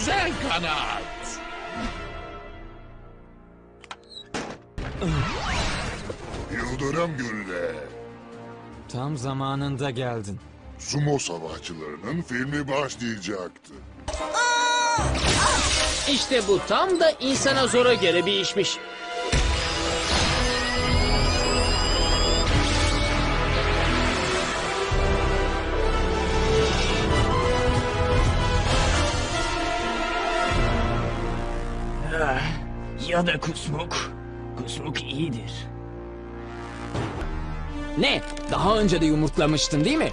Yüzen kanat. Yıldırım Gülle. Tam zamanında geldin. Sumo savaşçılarının filmi başlayacaktı. İşte bu tam da insana zora göre bir işmiş. Ya da kusmuk. Kusmuk iyidir. Ne? Daha önce de yumurtlamıştın değil mi?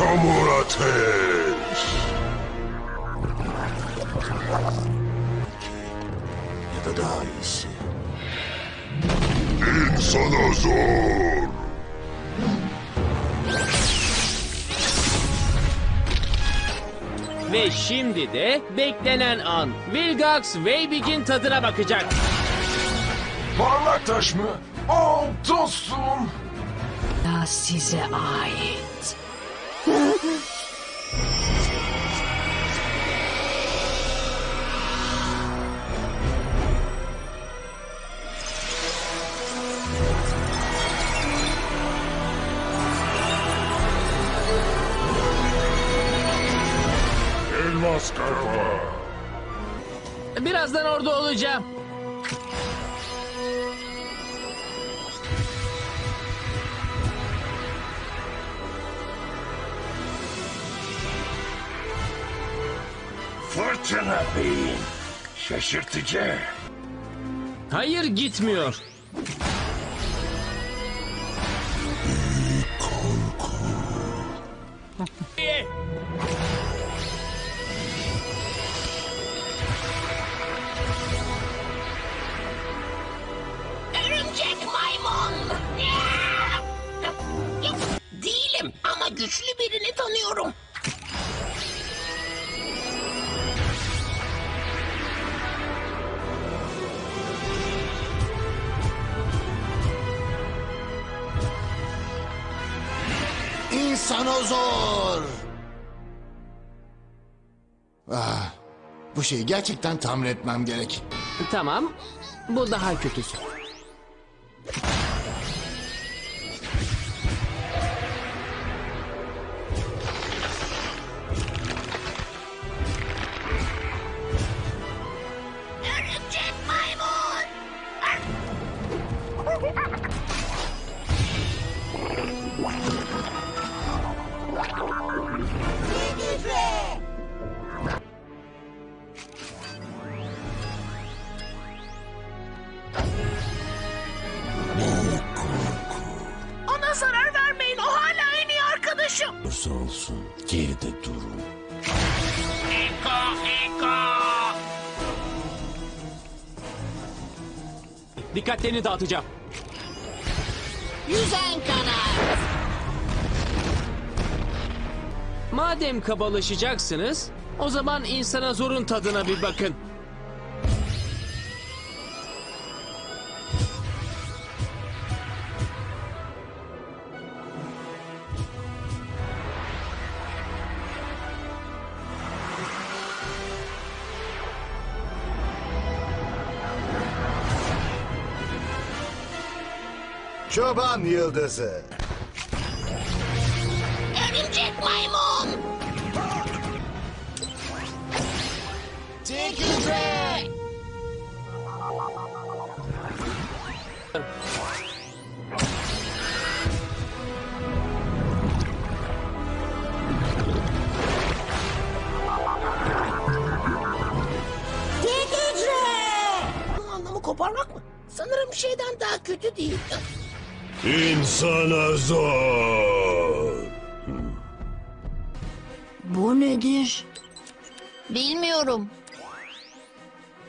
Çamur ateş! Ya da daha iyisi. İnsana zor! Ve şimdi de beklenen an. Vilgax Weybig'in tadına bakacak. Parlak taş mı? Oh dostum! Da size ait. Birazdan orada olacağım. Fırtına beyin! Şaşırtıcı! Hayır gitmiyor. Örümcek maymun. Değilim ama güçlü İnsanozor! Ah, bu şeyi gerçekten tamir etmem gerek. Tamam. Bu daha kötüsü. Dikkatlerini dağıtacağım. Yüzen kanat. Madem kabalaşacaksınız, o zaman insana zorun tadına bir bakın. Çoban yıldızı. Örümcek maymun. Çekilme. Bunun anlamı koparmak mı? Sanırım bir şeyden daha kötü değil. İnsana zor! Bu nedir? Bilmiyorum.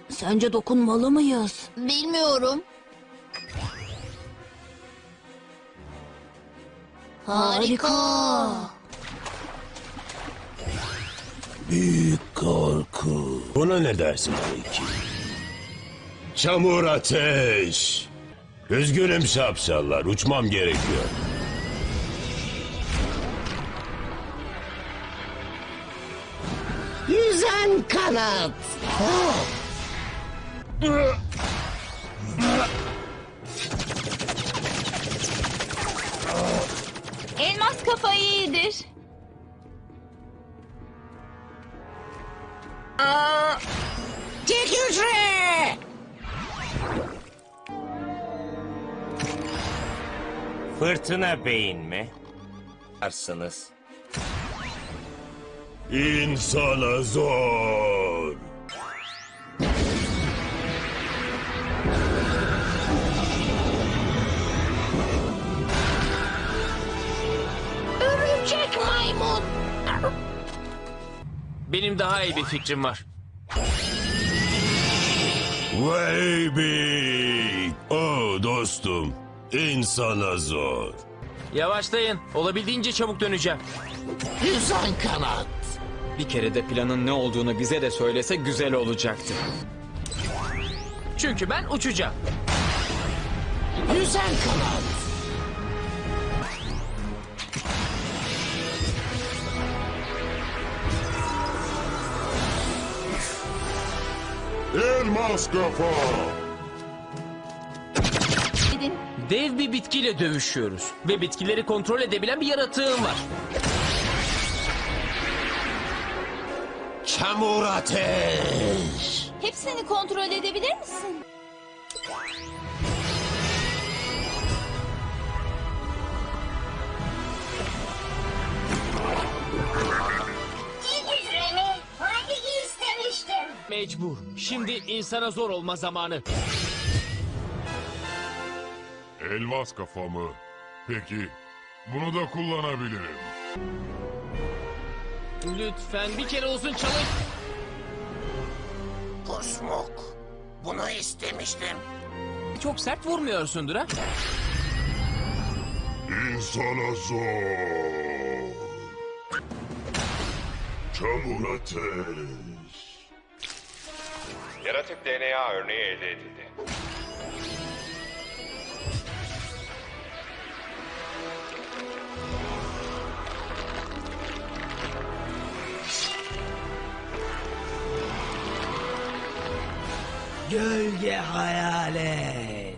Sence dokunmalı mıyız? Bilmiyorum. Harika. Büyük korku. Buna ne dersin peki? Çamur ateş. Üzgünüm şapşallar. Uçmam gerekiyor. Yüzen kanat. Elmas kafa iyidir. Fırtına beyin mi? Arsınız. İnsana zor. Örümcek maymun. Benim daha iyi bir fikrim var. Big. Oh dostum. İnsana zor. Yavaşlayın. Olabildiğince çabuk döneceğim. Yüzen kanat. Bir kere de planın ne olduğunu bize de söylese güzel olacaktı. Çünkü ben uçacağım. Yüzen kanat. Elmas kafa. Dev bir bitkiyle dövüşüyoruz. Ve bitkileri kontrol edebilen bir yaratığım var. Çamur ateş. Hepsini kontrol edebilir misin? Mecbur. Şimdi insana zor olma zamanı. Elmas kafamı. Peki, bunu da kullanabilirim. Lütfen bir kere olsun çalış. Kusmuk. Bunu istemiştim. Çok sert vurmuyorsundur ha? İnsana zor. Çamur ateş. Yaratık DNA örneği elde edildi. Gölge hayalet.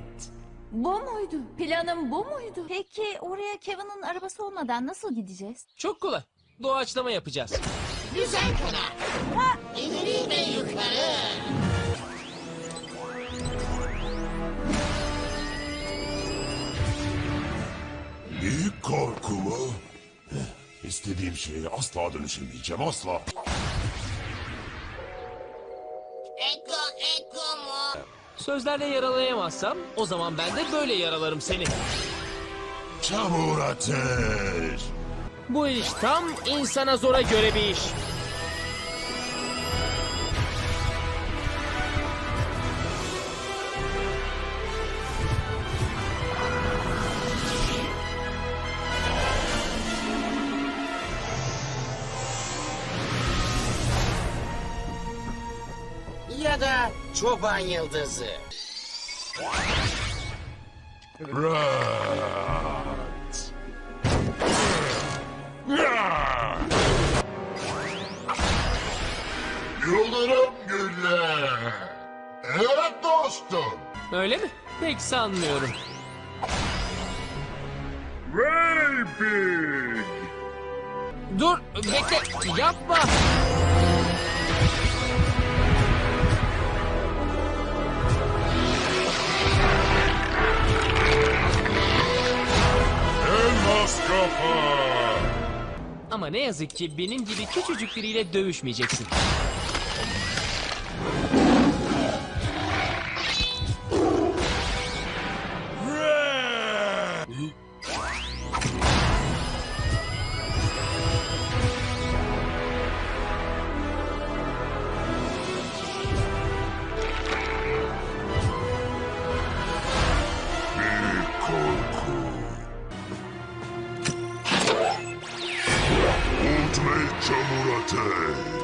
Bu muydu? Planım bu muydu? Peki oraya Kevin'in arabası olmadan nasıl gideceğiz? Çok kolay. Doğaçlama yapacağız. Yüzen kanat. İleri ve yukarı. Büyük korku mu? İstediğim şeye asla dönüşemeyeceğim, asla. Eko, eko mu? Sözlerle yaralayamazsam o zaman ben de böyle yaralarım seni. Çamur ateş. Bu iş tam insana zora göre bir iş. Çoban yıldızı. Rat. Yıldırım gülle. Evet dostum. Öyle mi? Pek sanmıyorum. Way big. Dur bekle yapma. Ne yazık ki benim gibi küçücük biriyle dövüşmeyeceksin. Çamur ateş.